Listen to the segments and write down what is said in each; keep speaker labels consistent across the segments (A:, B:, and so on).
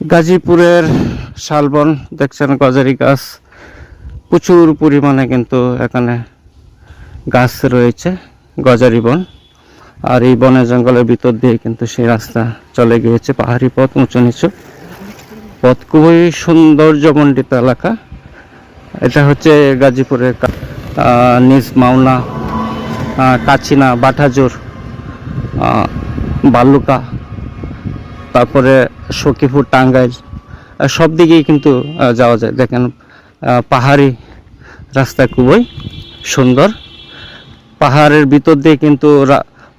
A: গাজীপুরের শালবন, দেখছেন গজারি গাছ। প্রচুর পরিমাণে কিন্তু এখানে গাছ রয়েছে, গজারি বন। আর এই বনে জঙ্গলের ভিতর দিয়ে কিন্তু সেই রাস্তা চলে গিয়েছে, পাহাড়ি পথ, উঁচু নিচু পথ। খুবই সৌন্দর্যমণ্ডিত এলাকা। এটা হচ্ছে গাজীপুরের নিজ মাওনা কাচিনা বাটাজোর বালুকা। তারপরে সখীপুর, টাঙ্গাইল সব দিকেই কিন্তু যাওয়া যায়। দেখেন পাহাড়ি রাস্তা খুবই সুন্দর। পাহাড়ের ভিতর দিয়ে কিন্তু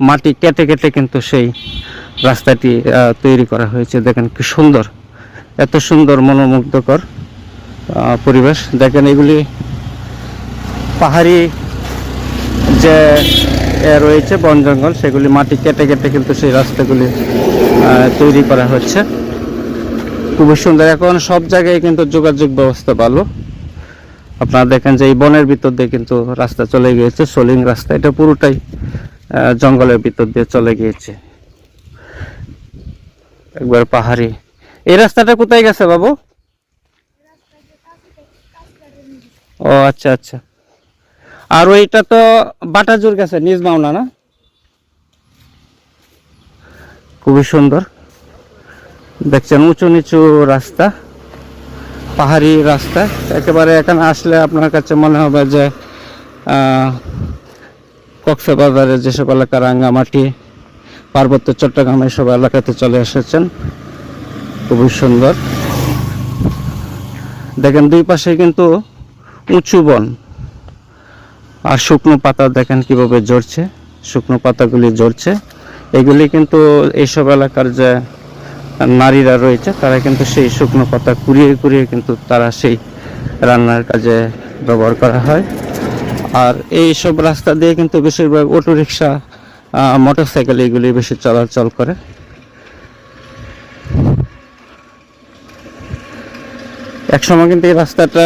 A: মাটি কেটে কেটে কিন্তু সেই রাস্তাটি তৈরি করা হয়েছে। দেখেন কি সুন্দর, এত সুন্দর মনোমুগ্ধকর পরিবেশ। দেখেন, এগুলি পাহাড়ি যে রয়েছে বন জঙ্গল, সেগুলি মাটি কেটে কেটে কিন্তু সেই রাস্তাগুলি তৈরি করা হচ্ছে। খুবই সুন্দর। এখন সব জায়গায় কিন্তু যোগাযোগ ব্যবস্থা ভালো। আপনারা দেখেন যে এই বনের ভিতর দিয়ে কিন্তু রাস্তা চলে গিয়েছে, সোলিং রাস্তা। এটা পুরোটাই জঙ্গলের ভিতর দিয়ে চলে গিয়েছে। একবার পাহাড়ি। এই রাস্তাটা কোথায় গেছে বাবু? ও আচ্ছা আচ্ছা। আর ওইটা তো বাটাজুর গেছে, নিজ মাওনা না? খুবই সুন্দর। দেখছেন উঁচু নিচু রাস্তা পাহাড়ি রাস্তা। একেবারে এখানে আসলে আপনার কাছে মনে হবে যে আহ, কক্সবাজারের যেসব এলাকা রাঙ্গামাটি পার্বত্য চট্টগ্রাম এসব এলাকাতে চলে এসেছেন। খুবই সুন্দর। দেখেন দুই পাশে কিন্তু উঁচু বন। আর শুকনো পাতা দেখেন কীভাবে ঝরছে শুকনো পাতাগুলি ঝরছে। এগুলি কিন্তু এইসব এলাকার যে নারীরা রয়েছে, তারা কিন্তু সেই শুকনো পাতা কুড়িয়ে কুড়িয়ে কিন্তু তারা সেই রান্নার কাজে ব্যবহার করা হয়। আর এই সব রাস্তা দিয়ে কিন্তু বেশিরভাগ অটো রিক্সা মোটর সাইকেল এগুলি বেশি চলাচল করে। একসময় কিন্তু এই রাস্তাটা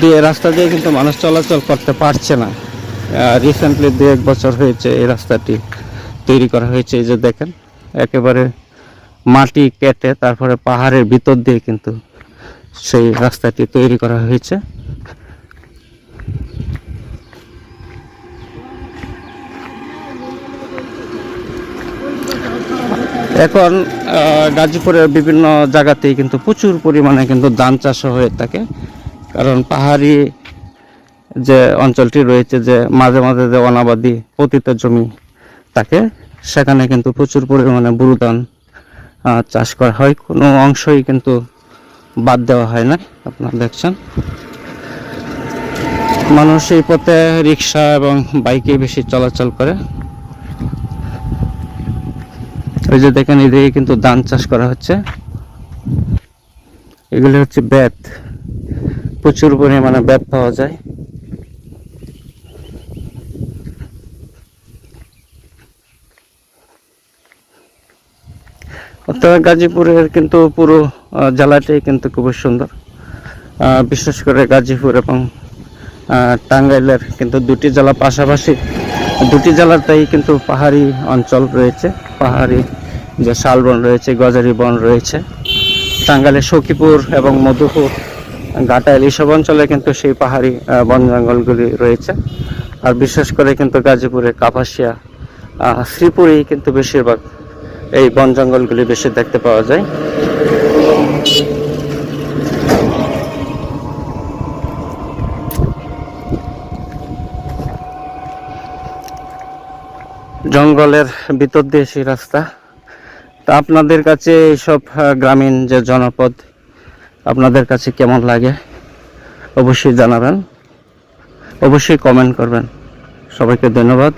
A: দিয়ে, রাস্তা দিয়ে কিন্তু মানুষ চলাচল করতে পারছে না। রিসেন্টলি দু এক বছর হয়েছে এই রাস্তাটি তৈরি করা হয়েছে, এই যে দেখেন, একেবারে মাটি কেটে তারপরে পাহাড়ের ভিতর দিয়ে কিন্তু সেই রাস্তাটি তৈরি করা হয়েছে। এখন গাজীপুরের বিভিন্ন জায়গাতেই কিন্তু প্রচুর পরিমাণে কিন্তু ধান চাষ হয়ে থাকে। কারণ পাহাড়ি যে অঞ্চলটি রয়েছে যে মাঝে মাঝে যে অনাবাদি পতিত জমি থাকে সেখানে কিন্তু প্রচুর পরিমাণে বুরু ধান আহ, চাষ করা হয়, কোনো অংশই কিন্তু বাদ দেওয়া হয় না, আপনারা দেখছেন। মানুষ এই পথে রিক্সা এবং বাইকে বেশি চলাচল করে। ওই যে দেখেন, এদিকে কিন্তু ধান চাষ করা হচ্ছে। এগুলি হচ্ছে বেত। প্রচুর পরিমাণে বেত পাওয়া যায়। অর্থাৎ গাজীপুরের কিন্তু পুরো জেলাটাই কিন্তু খুবই সুন্দর। বিশেষ করে গাজীপুর এবং টাঙ্গাইলের কিন্তু দুটি জেলা পাশাপাশি, দুটি জেলাতেই কিন্তু পাহাড়ি অঞ্চল রয়েছে। পাহাড়ি যে শালবন রয়েছে, গজারি বন রয়েছে। টাঙ্গাইলের সখীপুর এবং মধুপুর, ঘাটাইল এইসব অঞ্চলে কিন্তু সেই পাহাড়ি বন জঙ্গলগুলি রয়েছে। আর বিশেষ করে কিন্তু গাজীপুরে কাপাসিয়া শ্রীপুরেই কিন্তু বেশিরভাগ এই বন জঙ্গলগুলি বেশি দেখতে পাওয়া যায়। জঙ্গলের ভিতর দিয়ে সেই রাস্তা। তা আপনাদের কাছে এইসব গ্রামীণ যে জনপদ, আপনাদের কাছে কেমন লাগে? অবশ্যই জানাবেন। অবশ্যই কমেন্ট করবেন। সবাইকে ধন্যবাদ।